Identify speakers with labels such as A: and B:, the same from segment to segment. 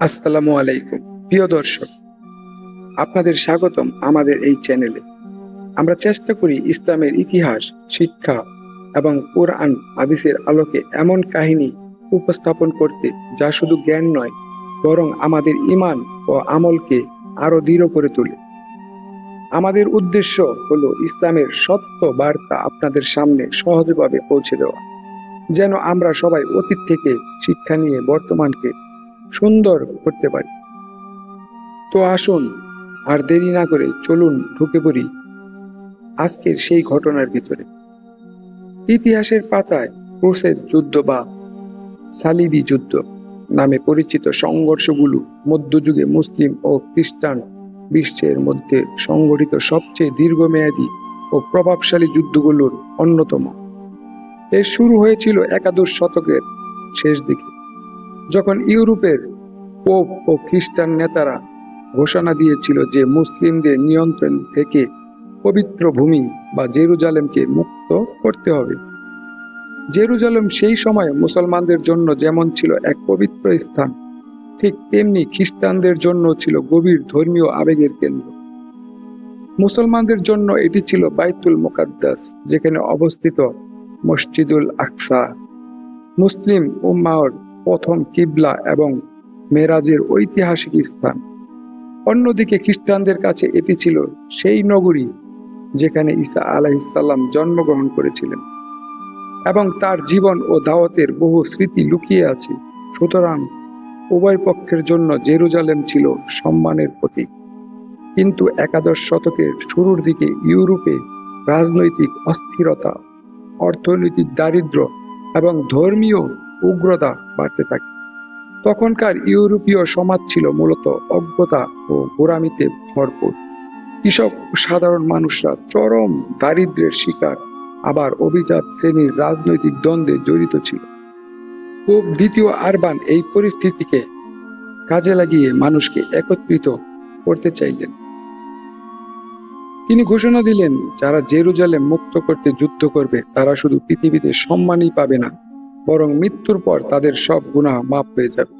A: আসসালামু আলাইকুম। প্রিয় দর্শক, আপনাদের স্বাগতম আমাদের এই চ্যানেলে। আমরা চেষ্টা করি ইসলামের ইতিহাস, শিক্ষা এবং কোরআন, হাদিসের আলোকে এমন কাহিনী উপস্থাপন করতে, যা শুধু জ্ঞান নয়, বরং আমাদের ইমান ও আমলকে আরও দৃঢ় করে তোলে। আমাদের উদ্দেশ্য হলো ইসলামের সত্য বার্তা আপনাদের সামনে সহজভাবে পৌঁছে দেওয়া। যেন আমরা সবাই অতীত থেকে শিক্ষা নিয়ে বর্তমানকে সুন্দর করতে পারি। তো আসুন, আর দেরি না করে চলুন ঢুকে পড়ি আজকের সেই ঘটনার ভিতরে। ইতিহাসের পাতায় ক্রুসেড যুদ্ধ বা সালিবি যুদ্ধ নামে পরিচিত সংঘর্ষগুলো মধ্যযুগে মুসলিম ও খ্রিস্টান বিশ্বের মধ্যে সংগঠিত সবচেয়ে দীর্ঘমেয়াদী ও প্রভাবশালী যুদ্ধগুলোর অন্যতম। এর শুরু হয়েছিল একাদশ শতকের শেষ দিকে। যখন ইউরোপের পোপ ও খ্রিস্টান নেতারা ঘোষণা দিয়েছিল যে মুসলিমদের নিয়ন্ত্রণ থেকে পবিত্র ভূমি বা জেরুজালেমকে মুক্ত করতে হবে, জেরুজালেম সেই সময় মুসলমানদের জন্য যেমন ছিল এক পবিত্র স্থান, ঠিক তেমনি খ্রিস্টানদের জন্য ছিল গভীর ধর্মীয় আবেগের কেন্দ্র। মুসলমানদের জন্য এটি ছিল বাইতুল মোকাদ্দাস, যেখানে অবস্থিত মসজিদুল আকসা। মুসলিম উম্মাহর প্রথম কিবলা এবং মেরাজের ঐতিহাসিক স্থান। অন্যদিকে খ্রিস্টানদের কাছে এটি ছিল সেই নগরী যেখানে ঈসা আলাইসাল্লাম জন্মগ্রহণ করেছিলেন। এবং তার জীবন ও দাওয়াতের বহু স্মৃতি লুকিয়ে আছে। সুতরাং উভয় পক্ষের জন্য জেরুজালেম ছিল সম্মানের প্রতীক। কিন্তু একাদশ শতকের শুরুর দিকে ইউরোপে রাজনৈতিক অস্থিরতা, অর্থনৈতিক দারিদ্র এবং ধর্মীয় উগ্রতা বাড়তে থাকে। তখনকার ইউরোপীয় সমাজ ছিল মূলত অজ্ঞতা ও গোড়ামিতে ভরপুর। কৃষক সাধারণ মানুষরা চরম দারিদ্র্যের শিকার, আবার অভিজাত শ্রেণির রাজনৈতিক দ্বন্দ্বে জড়িত ছিল। পোপ দ্বিতীয় আরবান এই পরিস্থিতিকে কাজে লাগিয়ে মানুষকে একত্রিত করতে চাইলেন। তিনি ঘোষণা দিলেন, যারা জেরুজালেম মুক্ত করতে যুদ্ধ করবে, তারা শুধু পৃথিবীতে সম্মানই পাবে না। বরং মৃত্যুর পর তাদের সব গুনাহ মাফ হয়ে যাবে।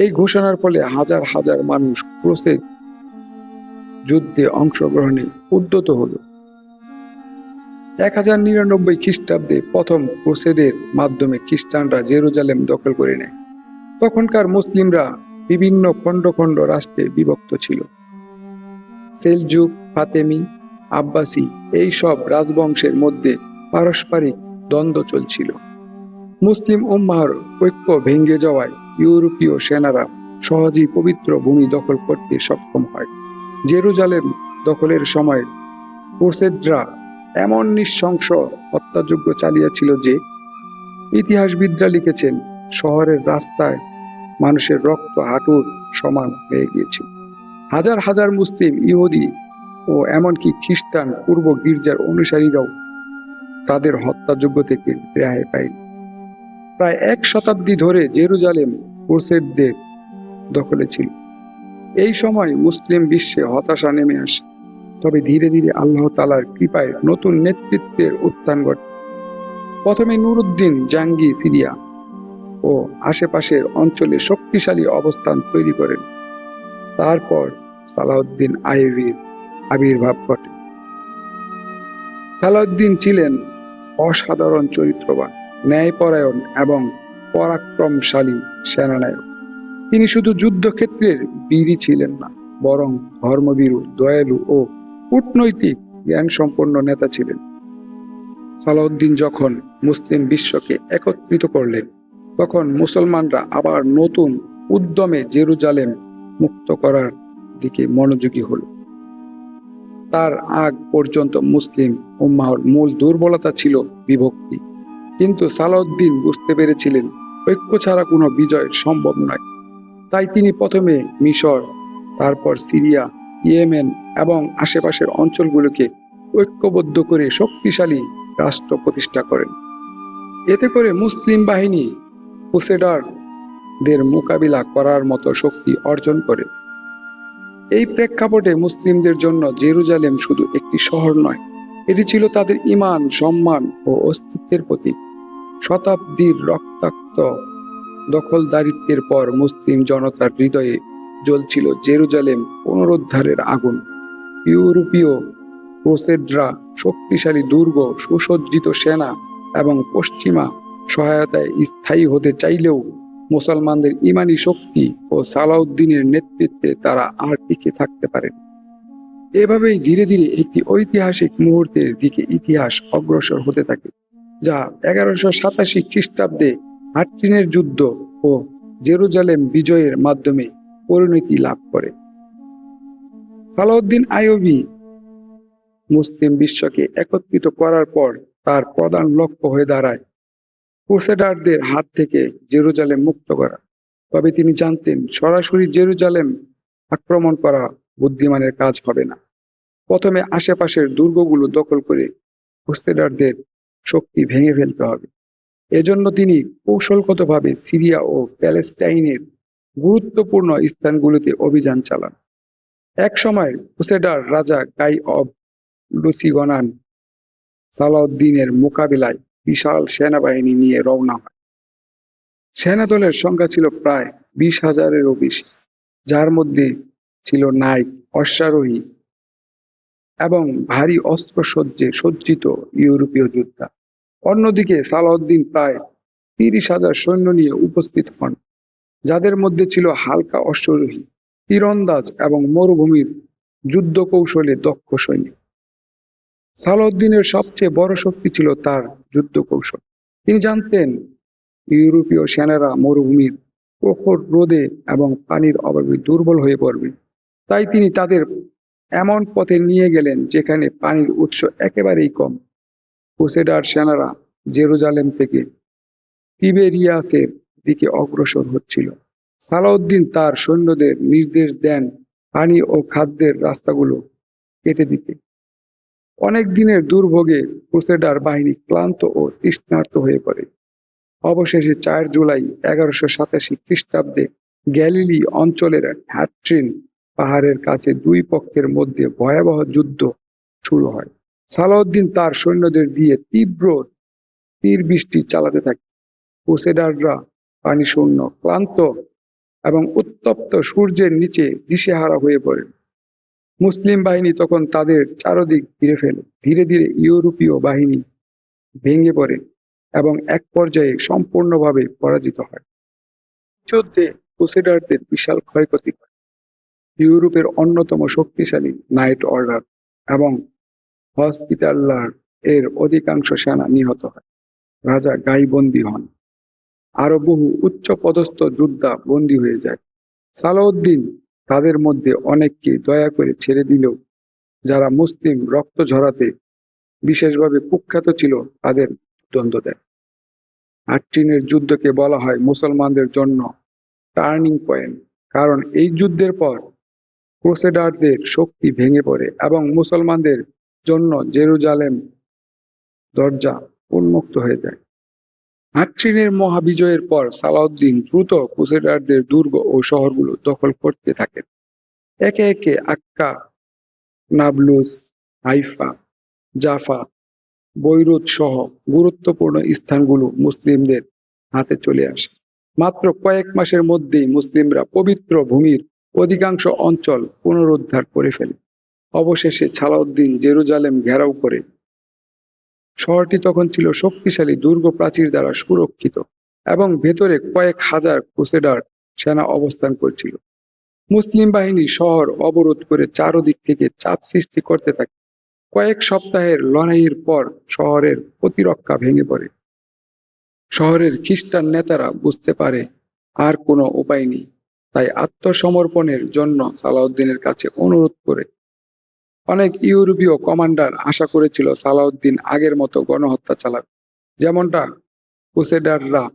A: এই ঘোষণার ফলে হাজার হাজার মানুষ ক্রুসেড যুদ্ধে অংশগ্রহণে উদ্যত হলো। এক হাজার নিরানব্বই খ্রিস্টাব্দে প্রথম ক্রুসেডের মাধ্যমে খ্রিস্টানরা জেরুজালেম দখল করে নেয়। তখনকার মুসলিমরা বিভিন্ন খণ্ড খণ্ড রাষ্ট্রে বিভক্ত ছিল। সেলজুক, ফাতেমি, আব্বাসি, এই সব রাজবংশের মধ্যে পারস্পরিক দ্বন্দ্ব চলছিল। মুসলিম উম্মাহর ঐক্য ভেঙে যাওয়ায় ইউরোপীয় সেনারা সহজেই পবিত্র ভূমি দখল করতে সক্ষম হয়। জেরুজালেম দখলের সময় ক্রুসেডরা এমন নিঃশংস হত্যাযজ্ঞ চালিয়েছিল যে ইতিহাসবিদরা লিখেছেন, শহরের রাস্তায় মানুষের রক্ত হাঁটুর সমান হয়ে গিয়েছিল। হাজার হাজার মুসলিম ইহুদি ও এমনকি খ্রিস্টান পূর্ব গির্জার অনুসারীরাও তাদের হত্যাযোগ্য থেকে রেহাই পায়নি। প্রায় এক শতাব্দী ধরে জেরুজালেম ক্রুসেডদের দখলে ছিল। এই সময় মুসলিম বিশ্বে হতাশা নেমে আসে। তবে ধীরে ধীরে আল্লাহ তালার কৃপায় নতুন নেতৃত্বের উত্থান ঘটে। প্রথমে নুরুদ্দিন জাঙ্গি সিরিয়া ও আশেপাশের অঞ্চলে শক্তিশালী অবস্থান তৈরি করেন। তারপর সালাউদ্দিন আইবির আবির্ভাব ঘটে। সালাউদ্দিন ছিলেন অসাধারণ চরিত্রবান। ন্যায়পরায়ণ এবং পরাক্রমশালী সেনানায়ক। তিনি শুধু যুদ্ধক্ষেত্রের বীরই ছিলেন না, বরং ধর্মবীরু দয়ালু ও কূটনৈতিক জ্ঞান সম্পন্ন নেতা ছিলেন। সালাউদ্দিন যখন মুসলিম বিশ্বকে একত্রিত করলেন, তখন মুসলমানরা আবার নতুন উদ্যমে জেরুজালেম মুক্ত করার দিকে মনোযোগী হল। তার আগ পর্যন্ত মুসলিম উম্মাহর মূল দুর্বলতা ছিল বিভক্তি। কিন্তু সালাউদ্দিন বুঝতে পেরেছিলেন, ঐক্য ছাড়া কোনো বিজয় সম্ভব নয়। তাই তিনি প্রথমে মিশর, তারপর সিরিয়া, ইয়েমেন এবং আশেপাশের অঞ্চলগুলোকে ঐক্যবদ্ধ করে শক্তিশালী রাষ্ট্র প্রতিষ্ঠা করেন। এতে করে মুসলিম বাহিনী ক্রুসেডারদের মোকাবিলা করার মতো শক্তি অর্জন করে। এই প্রেক্ষাপটে মুসলিমদের জন্য জেরুজালেম শুধু একটি শহর নয় এটি ছিল তাদের ইমান সম্মান ও অস্তিত্বের প্রতীক। শতাব্দীর রক্তাক্ত দখলদারিত্বের পর মুসলিম জনতার হৃদয়ে জ্বলছিল জেরুজালেম পুনরুদ্ধারের আগুন। ইউরোপীয় ক্রুসেডরা শক্তিশালী, দুর্গ, সুসজ্জিত সেনা এবং পশ্চিমা সহায়তায় স্থায়ী হতে চাইলেও মুসলমানদের ইমানি শক্তি ও সালাউদ্দিনের নেতৃত্বে তারা আর টিকে থাকতে পারেন। এভাবেই ধীরে ধীরে একটি ঐতিহাসিক মুহূর্তের দিকে ইতিহাস অগ্রসর হতে থাকে, যা এগারোশো সাতাশি খ্রিস্টাব্দে হাট্টিনের যুদ্ধ ও জেরুজালেম বিজয়ের মাধ্যমে পরিণতি লাভ করে। সালাউদ্দিন আইয়ুবী মুসলিম বিশ্বকে একত্রিত করার পর তার প্রধান লক্ষ্য হয়ে দাঁড়ায় ক্রুসেডারদের হাত থেকে জেরুজালেম মুক্ত করা। তবে তিনি জানতেন সরাসরি জেরুজালেম আক্রমণ করা বুদ্ধিমানের কাজ হবে না। প্রথমে আশেপাশের দুর্গগুলো দখল করে ক্রুসেডারদের শক্তি ভেঙে ফেলতে হবে। এজন্য তিনি কৌশলগতভাবে সিরিয়া ও প্যালেস্টাইনের গুরুত্বপূর্ণ স্থানগুলোতে অভিযান চালান। এক সময় ক্রুসেডার রাজা গাই অব লুসিগনান সালাউদ্দিনের মোকাবিলায় বিশাল সেনাবাহিনী নিয়ে রওনা হয়। সেনাদলের সংখ্যা ছিল প্রায় বিশ হাজারেরও বেশি, যার মধ্যে ছিল নাইক অশ্বারোহী এবং ভারী অস্ত্রসজ্জে সজ্জিত ইউরোপীয় যোদ্ধা। অন্যদিকে সালাউদ্দিন প্রায় তিরিশ হাজার সৈন্য নিয়ে উপস্থিত হন, যাদের মধ্যে ছিল হালকা অশ্বারোহী, তীরন্দাজ এবং মরুভূমির যুদ্ধ কৌশলে দক্ষ সৈনিক। সালাউদ্দিনের সবচেয়ে বড় শক্তি ছিল তার যুদ্ধ কৌশল তিনি জানতেন, ইউরোপীয় সেনারা মরুভূমির প্রখর রোদে এবং পানির অভাবে দুর্বল হয়ে পড়বে। তাই তিনি তাদের এমন পথে নিয়ে গেলেন যেখানে পানির উৎস একেবারেই কম। ক্রুসেডার সেনারা জেরুজালেম থেকে তিবেরিয়াসের দিকে অগ্রসর হচ্ছিল। সালাউদ্দিন তার সৈন্যদের নির্দেশ দেন পানি ও খাদ্যের রাস্তাগুলো কেটে দিতে। অনেক দিনের দুর্ভোগে ক্রুসেডার বাহিনী ক্লান্ত ও তৃষ্ণার্ত হয়ে পড়ে। অবশেষে চার জুলাই এগারোশো সাতাশি খ্রিস্টাব্দে গ্যালিলি অঞ্চলের হ্যাট্রিন পাহাড়ের কাছে দুই পক্ষের মধ্যে ভয়াবহ যুদ্ধ শুরু হয়। সালাউদ্দিন তার সৈন্যদের দিয়ে তীব্র তীর বৃষ্টি চালাতে থাকে। ক্রুসেডাররা পানি শূন্য ক্লান্ত এবং উত্তপ্ত সূর্যের নিচে দিশেহারা হয়ে পড়ে। মুসলিম বাহিনী তখন তাদের চারদিক ঘিরে ফেলে। ধীরে ধীরে ইউরোপীয় বাহিনী ভেঙে পড়ে এবং এক পর্যায়ে সম্পূর্ণভাবে পরাজিত হয়। যুদ্ধে ক্রুসেডারদের বিশাল ক্ষয়ক্ষতি ইউরোপের অন্যতম শক্তিশালী নাইট অর্ডার এবং হসপিটাল্লার এর অধিকাংশ সেনা নিহত হয়। রাজা গাই বন্দী হন। আরও বহু উচ্চ পদস্থ যোদ্ধা বন্দী হয়ে যায়। সালাউদ্দিন তাদের মধ্যে অনেককে দয়া করে ছেড়ে দিলেও যারা মুসলিম রক্ত ঝরাতে বিশেষভাবে কুখ্যাত ছিল তাদের দ্বন্দ্ব দেয়। আট্রিনের যুদ্ধকে বলা হয় মুসলমানদের জন্য টার্নিং পয়েন্ট, কারণ এই যুদ্ধের পর ক্রুসেডারদের শক্তি ভেঙে পড়ে এবং মুসলমানদের জন্য জেরুজালেম দরজা উন্মুক্ত হয়ে যায়। আট্রিনের মহাবিজয়ের পর সালাউদ্দিন দ্রুত ক্রুসেডারদের দুর্গ ও শহরগুলো দখল করতে থাকেন। একে একে Akka Nablus Haifa, Jaffa, Beirut সহ গুরুত্বপূর্ণ স্থানগুলো মুসলিমদের হাতে চলে আসে। মাত্র কয়েক মাসের মধ্যেই মুসলিমরা পবিত্র ভূমির অধিকাংশ অঞ্চল পুনরুদ্ধার করে ফেলে। অবশেষে ছালাউদ্দিন জেরুজালেম ঘেরাও করে। শহরটি তখন ছিল শক্তিশালী, দুর্গ প্রাচীর দ্বারা সুরক্ষিত এবং ভেতরে কয়েক হাজার ক্রুসেডার সেনা অবস্থান করছিল। মুসলিম বাহিনী শহর অবরোধ করে চারদিক থেকে চাপ সৃষ্টি করতে থাকে। কয়েক সপ্তাহের লড়াইয়ের পর শহরের প্রতিরক্ষা ভেঙে পড়ে। শহরের খ্রিস্টান নেতারা বুঝতে পারে আর কোনো উপায় নেই। তাই আত্মসমর্পণের জন্য সালাউদ্দিনের কাছে অনুরোধ করে অনেক ইউরোপীয় কমান্ডার আশা করেছিল সালাউদ্দিন আগের মতো গণহত্যা চালাবে। যেমনটা ক্রুসেডাররা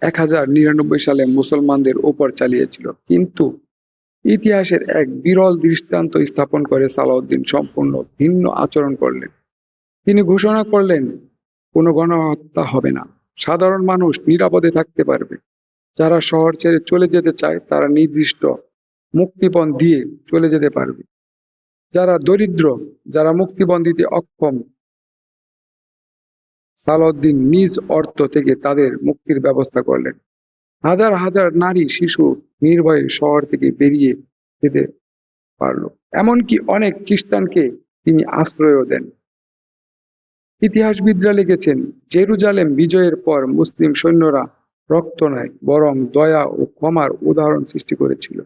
A: এক হাজার নিরানব্বই সালে মুসলমানদের উপর চালিয়েছিল। কিন্তু ইতিহাসের এক বিরল দৃষ্টান্ত স্থাপন করে সালাউদ্দিন সম্পূর্ণ ভিন্ন আচরণ করলেন। তিনি ঘোষণা করলেন, কোনো গণহত্যা হবে না। সাধারণ মানুষ নিরাপদে থাকতে পারবে। যারা শহর ছেড়ে চলে যেতে চায়, তারা নির্দিষ্ট মুক্তিপণ দিয়ে চলে যেতে পারবে। যারা দরিদ্র, যারা মুক্তিপণ দিতে অক্ষম, সালাউদ্দিন নিজ অর্থ থেকে তাদের মুক্তির ব্যবস্থা করলেন। হাজার হাজার নারী, শিশু নির্ভয়ে শহর থেকে বেরিয়ে যেতে পারল। এমনকি অনেক খ্রিস্টানকে তিনি আশ্রয়ও দেন। ইতিহাসবিদরা লিখেছেন, জেরুজালেম বিজয়ের পর মুসলিম সৈন্যরা রক্ত নয়, বরং দয়া ও ক্ষমার উদাহরণ সৃষ্টি করেছিল।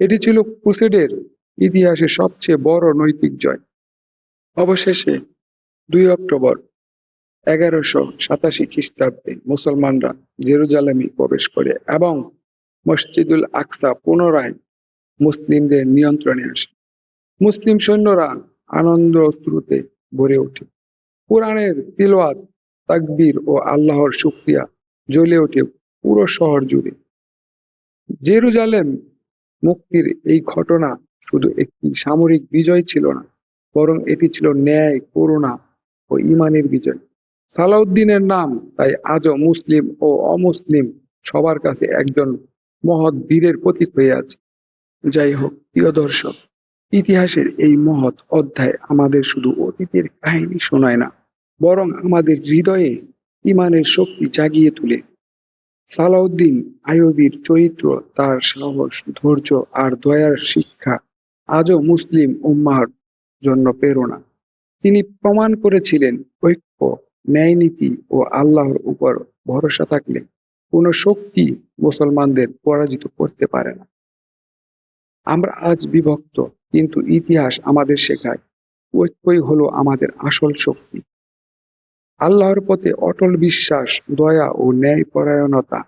A: এটি ছিল ক্রুসেডের ইতিহাসে সবচেয়ে বড় নৈতিক জয়। অবশেষে দুই অক্টোবর এগারোশো সাতাশি খ্রিস্টাব্দে মুসলমানরা জেরুজালেমে প্রবেশ করে এবং মসজিদুল আকসা পুনরায় মুসলিমদের নিয়ন্ত্রণে আসে। মুসলিম সৈন্যরা আনন্দ ভরে ওঠে। কোরআনের তিলওয়াত, তাকবীর ও আল্লাহর শুকরিয়া জ্বলে ওঠে পুরো শহর জুড়ে। জেরুজালেম মুক্তির এই ঘটনা শুধু একটি সামরিক বিজয় ছিল না, বরং এটি ছিল ন্যায়, করুণা ও ইমানের বিজয়। সালাউদ্দিনের নাম তাই আজও মুসলিম ও অমুসলিম সবার কাছে একজন মহৎ বীরের প্রতীক হয়ে আছে। যাই হোক, প্রিয় দর্শক, ইতিহাসের এই মহৎ অধ্যায় আমাদের শুধু অতীতের কাহিনী শোনায় না, বরং আমাদের হৃদয়ে ইমানের শক্তি জাগিয়ে তুলে। সালাউদ্দিন আইয়ুবীর চরিত্র তার সাহস, ধৈর্য আর দয়ার শিক্ষা আজও মুসলিম উম্মাহর জন্য প্রেরণা। তিনি প্রমাণ করেছিলেন ঐক্য, ন্যায়নীতি ও আল্লাহর উপর ভরসা থাকলে কোনো শক্তি মুসলমানদের পরাজিত করতে পারে না। আমরা আজ বিভক্ত, কিন্তু ইতিহাস আমাদের শেখায়, ঐক্যই হলো আমাদের আসল শক্তি। আল্লাহর পথে অটল বিশ্বাস, দয়া ও ন্যায়পরায়ণতা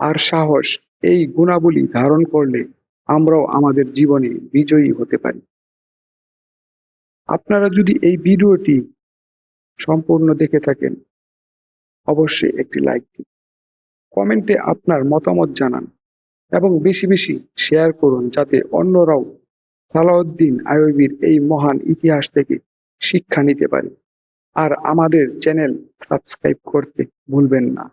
A: আর সাহস এই গুণাবলী ধারণ করলে আমরাও আমাদের জীবনে বিজয়ী হতে পারি। আপনারা যদি এই ভিডিওটি সম্পূর্ণ দেখে থাকেন, অবশ্যই একটি লাইক দিন। কমেন্টে আপনার মতামত জানান এবং বেশি বেশি শেয়ার করুন যাতে অন্যরাও সালাউদ্দিন আইয়ুবীর এই মহান ইতিহাস থেকে শিক্ষা নিতে পারে। আর আমাদের চ্যানেল সাবস্ক্রাইব করতে ভুলবেন না।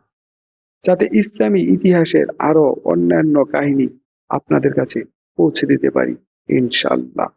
A: যাতে ইসলামী ইতিহাসের আরও অন্যান্য কাহিনী আপনাদের কাছে পৌঁছে দিতে পারি ইনশাল্লাহ